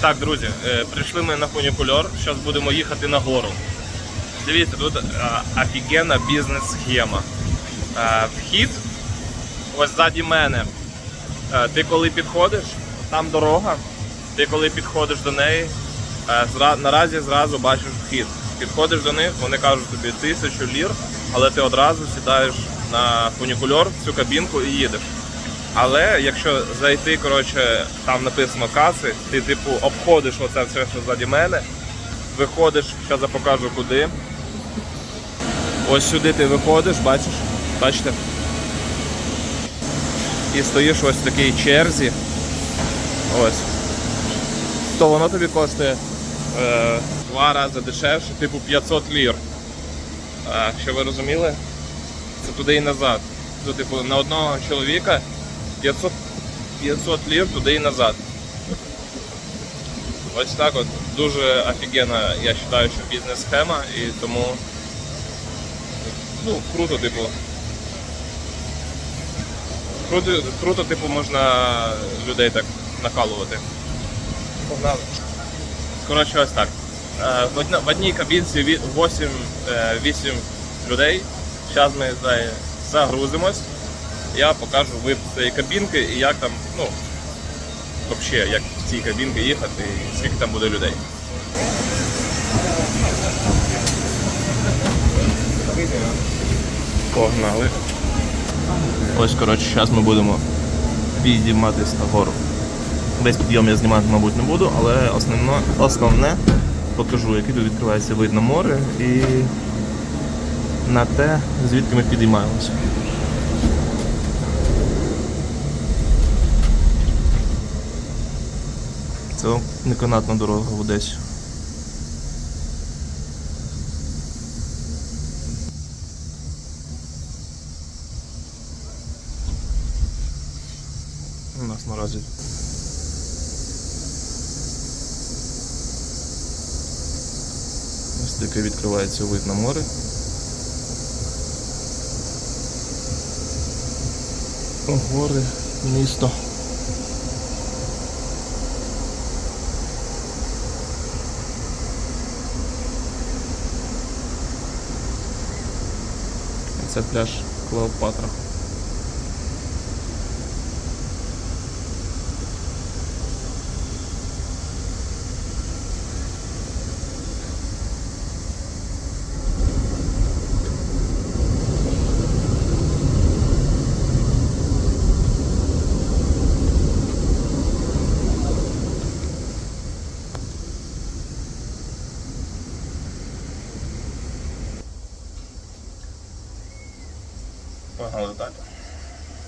Так, друзі, е, прийшли ми на фунікульор. Зараз будемо їхати на гору. Дивіться, тут е, офігенна бізнес-схема. Е, Вхід ось ззаді мене. Ти коли підходиш, там дорога. Ти коли підходиш до неї, наразі зразу бачиш вхід. Підходиш до них, вони кажуть тобі тисячу лір, але ти одразу сідаєш на фунікульор цю кабінку і їдеш. Але якщо зайти, коротше, там написано каси, ти типу обходиш оце все, що ззаді мене, виходиш, зараз я покажу куди. Ось сюди ти виходиш, бачиш? Бачите? І стоїш ось в такій черзі. Ось. То воно тобі коштує е, два рази дешевше, типу 500 лір. А, що ви розуміли? Це туди і назад. Це, типу, на одного чоловіка 500, 500 лір туди і назад. Ось так от. Дуже офігенна, я вважаю, що бізнес-схема і тому ну, круто, типу. Круто, круто, типу, можна людей так накалувати. Погнали. Коротше, ось так. Е, В одній кабінці 8, 8 людей. Зараз ми загрузимось. Я покажу вид цієї кабінки і як там, ну, взагалі, як в цій кабінці їхати і скільки там буде людей. Погнали. Ось, коротше, зараз ми будемо підійматися на гору. Весь підйом я знімати, мабуть, не буду, але основно, основне покажу, який тут відкривається вид на море і на те, звідки ми підіймаємося. Це неканатна дорога в Одесі. У нас наразі ось таке відкривається вид на море. Гори, місто. Це пляж Клеопатра. Погнали далі.